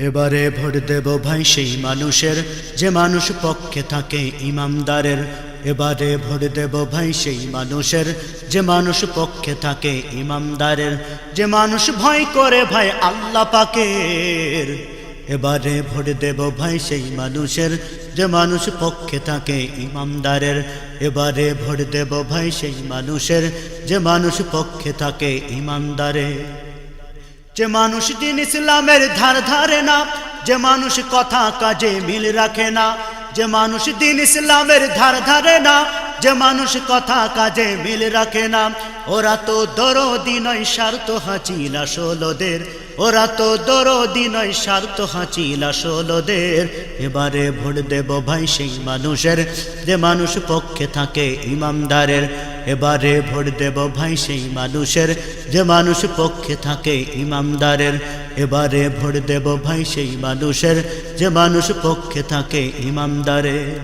এবারে ভোট দেব ভাই সেই মানুষের, যে মানুষ পক্ষে থাকে ইমামদারের। এবারে ভোট দেব ভাই সেই মানুষের, যে মানুষ পক্ষে থাকে ইমামদারের। যে মানুষ ভয় করে ভাই আল্লাহ পাকের। এবারে ভোট দেব ভাই সেই মানুষের, যে মানুষ পক্ষে থাকে ইমামদারের। এবারে ভোট দেব ভাই সেই মানুষের, যে মানুষ পক্ষে থাকে ইমামদারের। যে মানুষ দিন ইসলামের ধার ধারে না, যে মানুষ কথা কাজে মিল রাখে না, যে মানুষ দিন ইসলামের ধার ধারে না, যে মানুষ কথা কাজে মিল রাখে না। ওরা তো দরদি নয়, স্বার্থ হাঁচিলা ষোলোদের ওরা তো দরদি নয়, স্বার্থ হাঁচিলা ষোলোদের এবারে ভোট দেব ভাই সেই মানুষের, যে মানুষ পক্ষে থাকে ইমামদারের। এবারে ভোট দেব ভাই সেই মানুষের, যে মানুষ পক্ষে থাকে ইমামদারের। এবারে ভোট দেব ভাই সেই মানুষের, যে মানুষ পক্ষে থাকে ইমামদারের।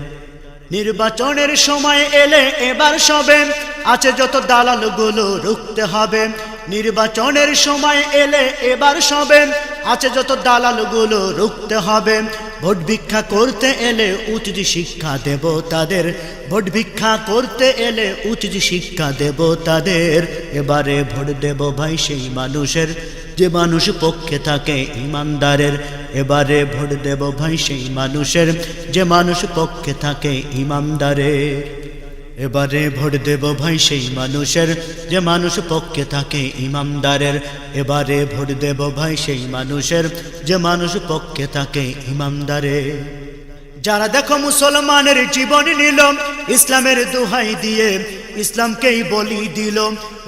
নির্বাচনের সময় এলে এবার সবে, আছে যত দালালগুলো রুখতে হবে। নির্বাচনের সময় এলে এবার সবে, আছে যত দালালগুলো রুখতে হবে। ভোট ভিক্ষা করতে এলে উচিত শিক্ষা দেব তাদের। ভোট ভিক্ষা করতে এলে উচিত শিক্ষা দেব তাদের। এবারে ভোট দেব ভাই সেই মানুষের, যে মানুষ পক্ষে থাকে ইমানদারের। এবারে ভোট দেব ভাই সেই মানুষের, যে মানুষ পক্ষে থাকে ইমামদারের এবারে ভোট দেব ভাই সেই মানুষের, যে মানুষ পক্ষে থাকে ইমামদারের। এবারে ভোট দেব ভাই সেই মানুষের, যে মানুষ পক্ষে থাকে ইমামদারে যারা দেখো মুসলমানের জীবন নিল, ইসলামের দোহাই দিয়ে ইসলামকেই বলি দিল।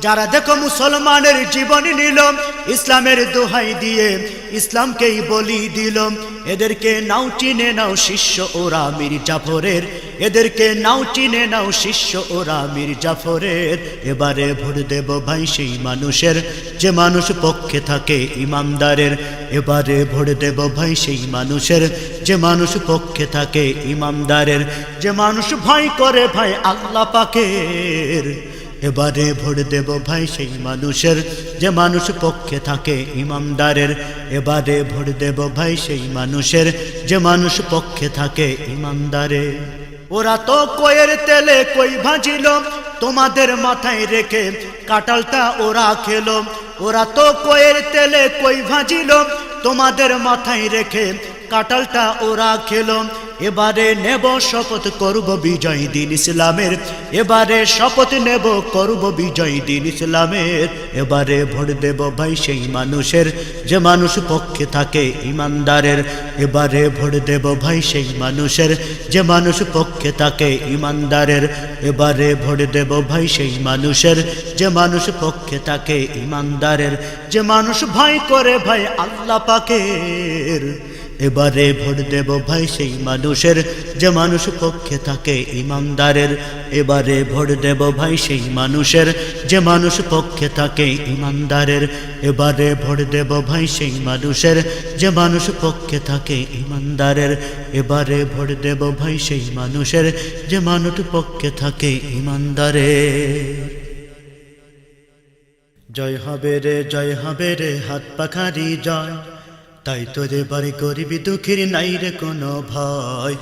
যারা দেখো মুসলমানের জীবন নিল, ইসলামের দোহাই দিয়ে ইসলামকেই বলি দিল। এদেরকে নাও চিনে নাও শিষ্য ওরা মীর জাফরের। এদেরকে নাও চিনে নাও শিষ্য ওরা মীর জাফরের। এবারে ভোট দেব ভাই সেই মানুষের, যে মানুষ পক্ষে থাকে ইমামদারের। এবারে ভোট দেব ভাই সেই মানুষের, যে মানুষ পক্ষে থাকে ইমামদারের। যে মানুষ ভয় করে ভাই আল্লাহ পাকের। এবারে ভোট দেব ভাই সেই মানুষের। যে মানুষ পক্ষে থাকে ইমামদারের, এবারে ভোট দেব ভাই সেই মানুষের। যে মানুষ পক্ষে থাকে ইমামদারের। ওরা তো কয়ের তেলে কই ভাজিল, তোমাদের মাথায় রেখে কাটালটা ওরা খেলো। ওরা তো কয়ের তেলে কই ভাজিল, তোমাদের মাথায় রেখে কাটালটা ওরা খেলো। এবারে নেব শপথ করব বিজয় দিন ইসলামের। এবারে শপথ নেব করব বিজয় দিন ইসলামের। এবারে ভোট দেব ভাই সেই মানুষের, যে মানুষ পক্ষে থাকে ইমানদারের। এবারে ভোট দেব ভাই সেই মানুষের, যে মানুষ পক্ষে থাকে ইমানদারের। এবারে ভোট দেব ভাই সেই মানুষের, যে মানুষ পক্ষে থাকে ইমানদারের। যে মানুষ ভয় করে ভাই আল্লাহ পাকের। এবারে ভোট দেব ভাই সেই মানুষের, যে মানুষ পক্ষে থাকে ইমানদারের। এবারে ভোট দেব ভাই সেই মানুষের, যে মানুষ পক্ষে থাকে ইমানদারের। এবারে ভোট দেব ভাই সেই মানুষের, যে মানুষ পক্ষে থাকে ইমানদারের। এবারে ভোট দেব ভাই সেই মানুষের, যে মানুষ পক্ষে থাকে ইমানদারের। জয় হবে রে, জয় হবে রে, হাত পাখারি জয়। তাই তোরে বাড়ি গরিবি দুঃখের নাই রে কোনো ভয়।